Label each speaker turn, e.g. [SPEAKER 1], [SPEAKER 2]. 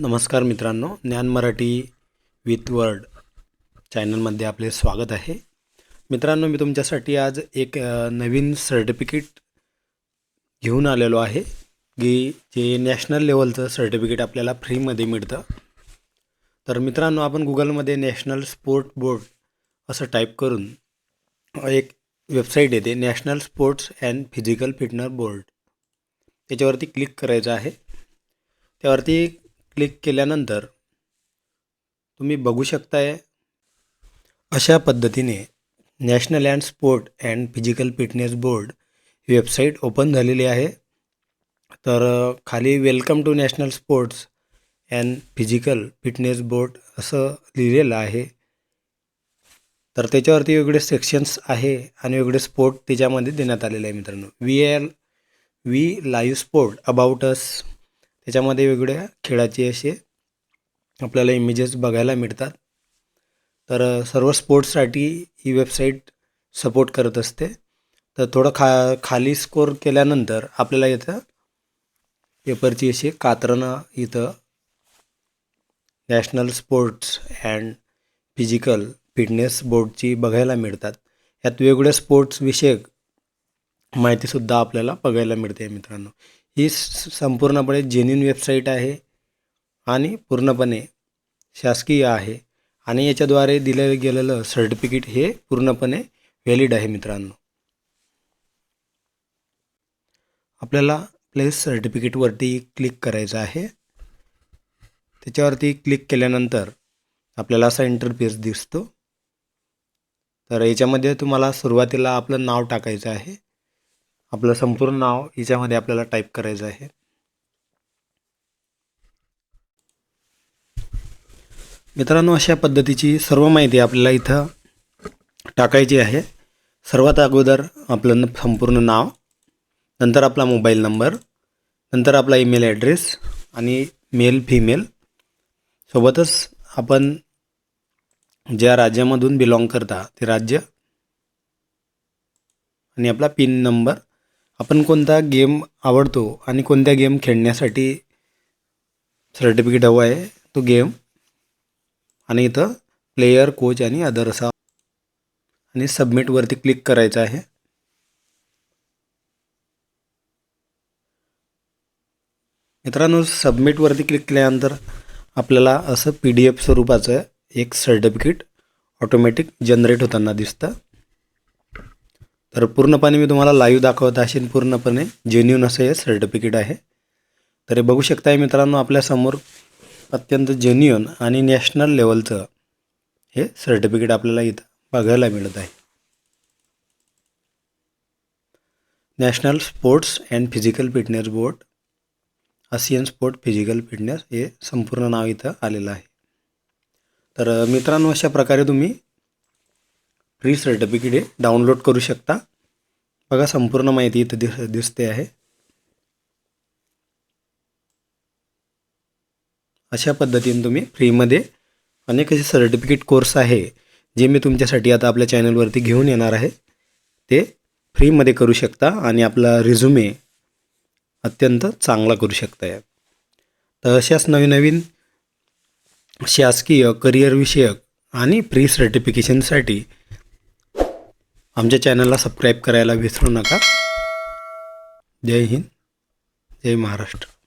[SPEAKER 1] नमस्कार मित्रांनो ज्ञान मराठी विथ वर्ड चॅनलमध्ये आपले स्वागत आहे. मित्रांनो मी तुमच्यासाठी आज एक नवीन सर्टिफिकेट घेऊन आलेलो आहे की जे नॅशनल लेवलचं सर्टिफिकेट आपल्याला फ्रीमध्ये मिळतं. तर मित्रांनो आपण गुगलमध्ये नॅशनल स्पोर्ट बोर्ड असं टाईप करून एक वेबसाईट येते national sports and physical fitness board. त्याच्यावरती क्लिक करायचं आहे. त्यावरती क्लिक केल्यानंतर तुम्ही बघू शकताय अशा पद्धतीने national and sport and physical fitness board website open झालेली आहे. तर खाली welcome to national sports and physical fitness board असं लिहिलेलं आहे. तर त्याच्यावरती वेगळे सेक्शन्स आहे आणि वेगळे स्पोर्ट त्याच्यामध्ये देण्यात आलेले आहे मित्रांनो. V L V live sport about us त्याच्यामध्ये वेगवेगळ्या खेळाचे असे आपल्याला इमेजेस बघायला मिळतात. तर सर्व स्पोर्ट्ससाठी ही वेबसाईट सपोर्ट करत असते. तर थोडं खा खाली स्कोर केल्यानंतर आपल्याला इथं पेपरची अशी कातरणं इथं national sports and physical fitness बोर्डची बघायला मिळतात. यात वेगवेगळ्या स्पोर्ट्स विषयक माहितीसुद्धा आपल्याला बघायला मिळते मित्रांनो. ही स- संपूर्णपणे जेन्युन वेबसाईट आहे आणि पूर्णपणे शासकीय आहे. आणि याच्याद्वारे दिलं गेलेलं सर्टिफिकेट हे पूर्णपणे व्हॅलिड आहे मित्रांनो. आपल्याला प्लेस सर्टिफिकेटवरती क्लिक करायचं आहे. त्याच्यावरती क्लिक केल्यानंतर आपल्याला असा इंटरफेस दिसतो. तर याच्यामध्ये तुम्हाला सुरुवातीला आपलं नाव टाकायचं आहे. आपलं संपूर्ण नाव याच्यामध्ये आपल्याला टाईप करायचं आहे. मित्रांनो अशा पद्धतीची सर्व माहिती आपल्याला इथं टाकायची आहे. सर्वात अगोदर आपलं न- संपूर्ण नाव नंतर आपला मोबाईल नंबर नंतर आपला ईमेल ॲड्रेस आणि मेल फिमेल सोबतच आपण ज्या राज्यामधून बिलॉंग करता ते राज्य आणि आपला पिन नंबर आपण कोणता गेम आवडतो आणि कोणत्या गेम खेळण्यासाठी सर्टिफिकेट हवं आहे तो गेम आणि इथं प्लेयर कोच आणि अदर असा आणि सबमिटवरती क्लिक करायचं आहे. मित्रांनो सबमिटवरती क्लिक केल्यानंतर आपल्याला असं पी डी एफ स्वरूपाचं एक सर्टिफिकेट ऑटोमॅटिक जनरेट होताना दिसतं. तर पूर्णपणे मी तुम्हाला लाईव्ह दाखवत असेल पूर्णपणे जेन्युन असं हे सर्टिफिकेट आहे. तर हे बघू शकताय मित्रांनो आपल्यासमोर अत्यंत जेन्युन आणि नॅशनल लेवलचं हे सर्टिफिकेट आपल्याला इथं बघायला मिळत आहे. National sports and physical fitness board Asian sport physical fitness हे संपूर्ण नाव इथं आलेलं आहे. तर मित्रांनो अशा प्रकारे तुम्ही फ्री सर्टिफिकेट हे डाउनलोड करू शकता. बघा संपूर्ण माहिती इथं दिस दिसते आहे. अशा पद्धतीने तुम्ही फ्रीमध्ये अनेक असे सर्टिफिकेट कोर्स आहे जे मी तुमच्यासाठी आता आपल्या चॅनलवरती घेऊन येणार आहे. ते फ्रीमध्ये करू शकता आणि आपला रिझ्युमे अत्यंत चांगला करू शकता तर अशाच नवीन नवीन शासकीय करिअरविषयक आणि फ्री सर्टिफिकेशनसाठी आमच्या चॅनलला सबस्क्राईब करायला विसरू नका. जय हिंद जय महाराष्ट्र.